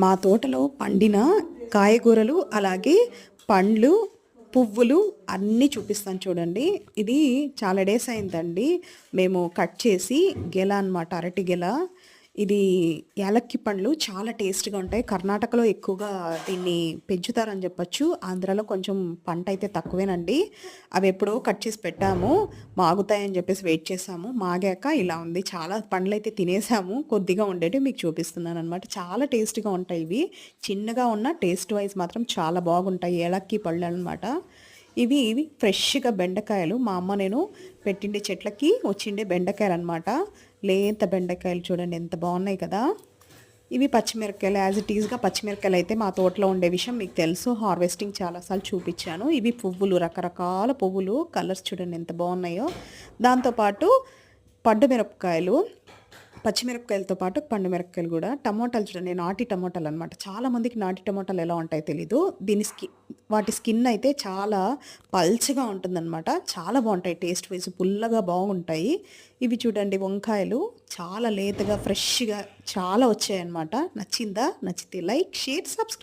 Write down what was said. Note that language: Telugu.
మా తోటలో పండిన కాయగూరలు అలాగే పండ్లు పువ్వులు అన్నీ చూపిస్తాను చూడండి. ఇది చాలా డేస్ అయిందండి. మేము కట్ చేసి గెల అన్నమాట అరటి గెల. ఇది యాలక్కి పండ్లు చాలా టేస్ట్గా ఉంటాయి. కర్ణాటకలో ఎక్కువగా దీన్ని పెంచుతారని చెప్పొచ్చు. ఆంధ్రాలో కొంచెం పంట అయితే తక్కువేనండి. అవి ఎప్పుడో కట్ చేసి పెట్టాము. మాగుతాయని చెప్పేసి వెయిట్ చేసాము. మాగాక ఇలా ఉంది. చాలా పండ్లు అయితే తినేసాము. కొద్దిగా ఉండేవి మీకు చూపిస్తున్నాను అనమాట చాలా టేస్ట్గా ఉంటాయి ఇవి. చిన్నగా ఉన్న టేస్ట్ వైజ్ మాత్రం చాలా బాగుంటాయి ఏలక్కి పళ్ళు అనమాట ఇవి ఇవి ఫ్రెష్గా బెండకాయలు. మా అమ్మ నేను పెట్టిండే చెట్లకి వచ్చిండే బెండకాయలు అనమాట లేత బెండకాయలు చూడండి ఎంత బాగున్నాయి కదా. ఇవి పచ్చిమిరపకాయలు యాజ్ ఇట్ ఈస్గా పచ్చిమిరపకాయలు అయితే మా తోటలో ఉండే విషయం మీకు తెలుసు. హార్వెస్టింగ్ చాలాసార్లు చూపించాను. ఇవి పువ్వులు రకరకాల పువ్వులు కలర్స్ చూడండి ఎంత బాగున్నాయో. దాంతోపాటు పడ్డు మిరపకాయలు పచ్చిమిరపకాయలతో పాటు పండు మిరపకాయలు కూడా. టమోటాలు చూడండి నాటి టమోటాలు అనమాట చాలామందికి నాటి టమోటాలు ఎలా ఉంటాయో తెలీదు. దీని స్కిన్ వాటి స్కిన్ అయితే చాలా పల్చగా ఉంటుందన్నమాట. చాలా బాగుంటాయి టేస్ట్ వైజ్ పుల్లగా బాగుంటాయి. ఇవి చూడండి వంకాయలు చాలా లేతగా ఫ్రెష్గా చాలా వచ్చాయన్నమాట. నచ్చిందా? నచ్చితే లైక్ షేర్ సబ్స్క్రైబ్